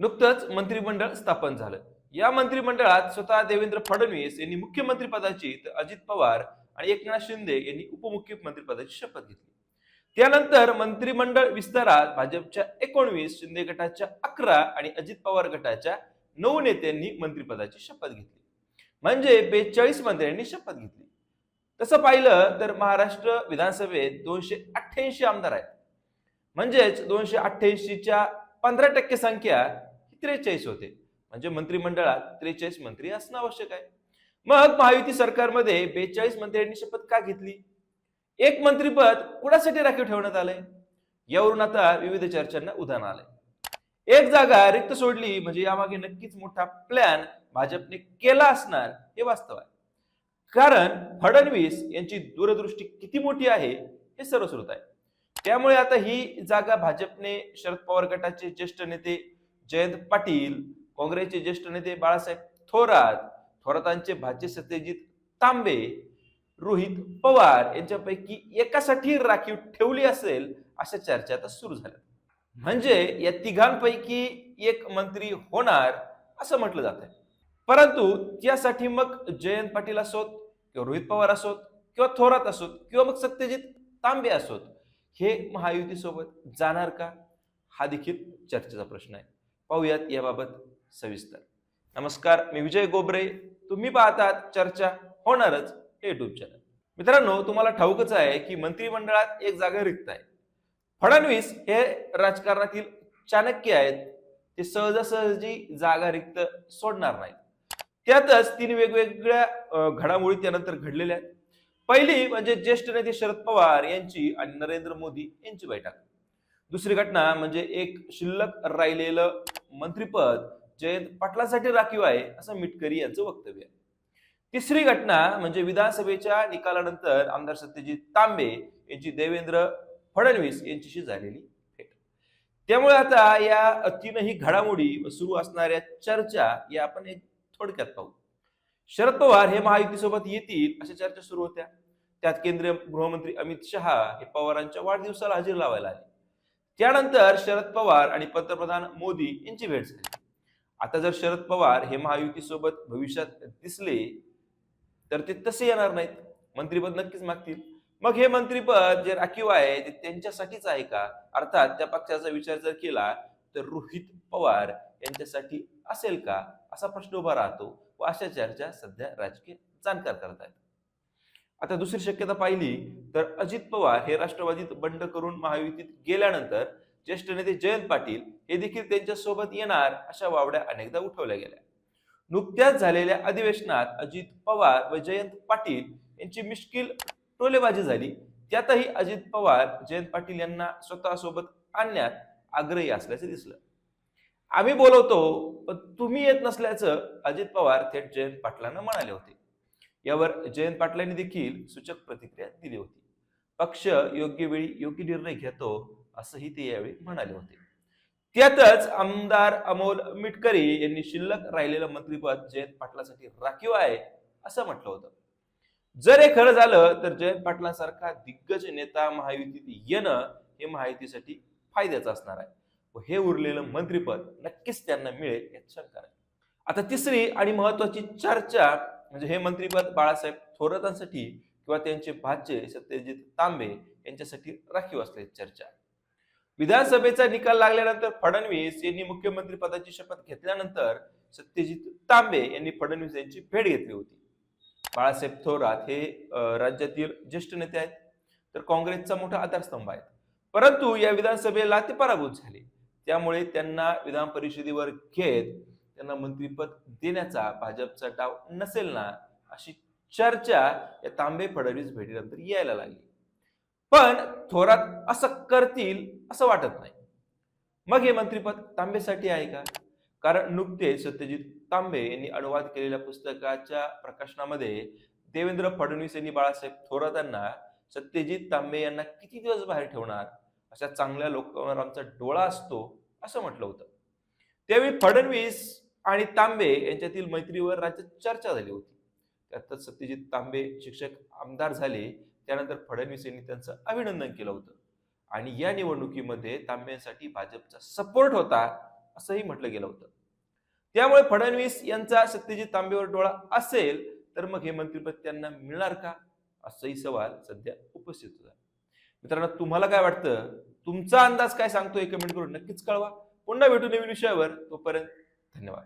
नुकतंच मंत्रिमंडळ स्थापन झालं. या मंत्रिमंडळात स्वतः देवेंद्र फडणवीस यांनी मुख्यमंत्री पदाची तर अजित पवार आणि एकनाथ शिंदे यांनी उपमुख्यमंत्री पदाची शपथ घेतली. त्यानंतर मंत्रिमंडळ विस्तारात भाजपच्या एकोणवीस शिंदे गटाच्या अकरा आणि अजित पवार गटाच्या नऊ नेत्यांनी मंत्रिपदाची शपथ घेतली. म्हणजे बेचाळीस मंत्र्यांनी शपथ घेतली. तसं पाहिलं तर महाराष्ट्र विधानसभेत दोनशे अठ्ठ्याऐंशी आमदार आहेत. म्हणजेच दोनशे अठ्ठ्याऐंशीच्या पंधरा टक्के संख्या त्रेचाळीस होते. म्हणजे मंत्रिमंडळात त्रेचाळीस मंत्री असणं आवश्यक आहे. मग महायुती सरकारमध्ये बेचाळीस मंत्र्यांनी शपथ का घेतली? एक मंत्रीपद कुणासाठी राखीव ठेवण्यात आलंय? यावरून आता विविध चर्चांना उदाहरण आलंय. एक जागा रिक्त सोडली म्हणजे यामागे नक्कीच मोठा प्लॅन भाजपने केला असणार हे वास्तव आहे. कारण फडणवीस यांची दूरदृष्टी किती मोठी आहे हे सर्वश्रुत आहे. त्यामुळे आता ही जागा भाजपने शरद पवार गटाचे ज्येष्ठ नेते जयंत पाटील काँग्रेसचे ज्येष्ठ नेते बाळासाहेब थोरात थोरातांचे भाचे सत्यजित तांबे रोहित पवार यांच्यापैकी एकासाठी राखीव ठेवली असेल अशा चर्चा आता सुरू झाल्या. म्हणजे या तिघांपैकी एक मंत्री होणार असं म्हटलं जात आहे. परंतु त्यासाठी मग जयंत पाटील असोत किंवा रोहित पवार असोत किंवा थोरात असोत किंवा मग सत्यजित तांबे असोत हे महायुतीसोबत जाणार का? हा देखील चर्चेचा प्रश्न आहे. पाहूयात याबाबत सविस्तर. नमस्कार मी विजय गोबरे. तुम्ही पाहतात चर्चा होणारच हे युट्यूब चॅनल मित्रांनो तुम्हाला ठाऊकच आहे की मंत्रिमंडळात एक जागा रिक्त आहे. फडणवीस हे राजकारणातील चाणक्य आहेत. ते सहजासहजी जागा रिक्त सोडणार नाहीत. त्यातच तीन वेगवेगळ्या घडामोडी त्यानंतर घडलेल्या आहेत. पहिली म्हणजे ज्येष्ठ नेते शरद पवार यांची आणि नरेंद्र मोदी यांची बैठक. दुसरी घटना म्हणजे एक शिल्लक राहिलेलं मंत्रीपद जयंत पाटलासाठी राखीव आहे असं मिटकरी यांचं वक्तव्य आहे. तिसरी घटना म्हणजे विधानसभेच्या निकालानंतर आमदार सत्यजित तांबे यांची देवेंद्र फडणवीस यांच्याशी झालेली भेट. त्यामुळे आता या तीनही घडामोडी व सुरू असणाऱ्या चर्चा या आपण एक थोडक्यात पाहू. शरद पवार हे महायुतीसोबत येतील अशा चर्चा सुरू होत्या. त्यात केंद्रीय गृहमंत्री अमित शहा हे पवारांच्या वाढदिवसाला हजेरी लावायला आले. त्यानंतर शरद पवार आणि पंतप्रधान मोदी यांची भेट झाली. आता जर शरद पवार हे महायुतीसोबत भविष्यात दिसले तर ते तसे येणार नाहीत. मंत्रीपद नक्कीच मागतील. मग हे मंत्रीपद जे राखीव आहे ते त्यांच्यासाठीच आहे का? अर्थात त्या पक्षाचा विचार जर केला तर रोहित पवार यांच्यासाठी असेल का? असा प्रश्न उभा राहतो व अशा चर्चा सध्या राजकीय जाणकार करत आहेत आता दुसरी शक्यता पाहिली तर अजित पवार हे राष्ट्रवादीत बंड करून महायुतीत गेल्यानंतर ज्येष्ठ नेते जयंत पाटील हे देखील त्यांच्यासोबत येणार अशा वावड्या अनेकदा उठवल्या गेल्या. नुकत्याच झालेल्या अधिवेशनात अजित पवार व जयंत पाटील यांची मिश्किल टोलेबाजी झाली. त्यातही अजित पवार जयंत पाटील यांना स्वतःसोबत आणण्यात आग्रही असल्याचे दिसलं. आम्ही बोलवतो पण तुम्ही येत नसल्याचं अजित पवार थेट जयंत पाटलांना म्हणाले होते. यावर जयंत पाटलांनी देखील सूचक प्रतिक्रिया दिली होती. पक्ष योग्य वेळी योग्य निर्णय घेतो असंही ते यावेळी म्हणाले होते. त्यातच आमदार अमोल मिटकरी यांनी शिल्लक राहिलेलं मंत्रीपद जयंत पाटलासाठी राखीव आहे असं म्हटलं होतं. जर हे खरं झालं तर जयंत पाटलासारखा दिग्गज नेता महायुतीत येणं हे महायुतीसाठी फायद्याचं असणार आहे व हे उरलेलं मंत्रीपद नक्कीच त्यांना मिळेल यात शंका नाही. आता तिसरी आणि महत्वाची चर्चा म्हणजे हे मंत्रीपद बाळासाहेब थोरातांसाठी किंवा त्यांचे भाचे सत्यजित तांबे यांच्यासाठी राखीव असल्याची चर्चा. विधानसभेचा निकाल लागल्यानंतर फडणवीस यांनी मुख्यमंत्री पदाची शपथ घेतल्यानंतर सत्यजित तांबे यांनी फडणवीस यांची भेट घेतली होती. बाळासाहेब थोरात हे राज्यातील ज्येष्ठ नेते आहेत. तर काँग्रेसचा मोठा आधारस्तंभ आहे परंतु या विधानसभेला ते पराभूत झाले. त्यामुळे त्यांना विधान परिषदेवर घेत त्यांना मंत्रीपद देण्याचा भाजपचा डाव नसेल ना अशी चर्चा या तांबे फडणवीस भेटीनंतर यायला लागली. पण थोरात असं करतील असं वाटत नाही. मग हे मंत्रीपद तांबेसाठी आहे का? कारण नुकतेच सत्यजित तांबे यांनी अनुवाद केलेल्या पुस्तकाच्या प्रकाशनामध्ये देवेंद्र फडणवीस यांनी बाळासाहेब थोरातांना सत्यजित तांबे यांना किती दिवस बाहेर ठेवणार? अशा चांगल्या लोकांवर आमचा डोळा असतो असं म्हटलं होतं. त्यावेळी फडणवीस आणि तांबे यांच्यातील मैत्रीवर राज्यात चर्चा झाली होती. त्यातच सत्यजित तांबे शिक्षक आमदार झाले. त्यानंतर फडणवीस यांनी त्यांचं अभिनंदन केलं होतं. आणि या निवडणुकीमध्ये तांबेंसाठी भाजपचा सपोर्ट होता असंही म्हटलं गेलं होतं. त्यामुळे फडणवीस यांचा सत्यजित तांबेवर डोळा असेल तर मग हे मंत्रिपद त्यांना मिळणार का? असाही सवाल सध्या उपस्थित होता मित्रांनो तुम्हाला काय वाटतं? तुमचा अंदाज काय सांगतोय? कमेंट करून नक्कीच कळवा. पुन्हा भेटू नवीन विषयावर. तोपर्यंत धन्यवाद.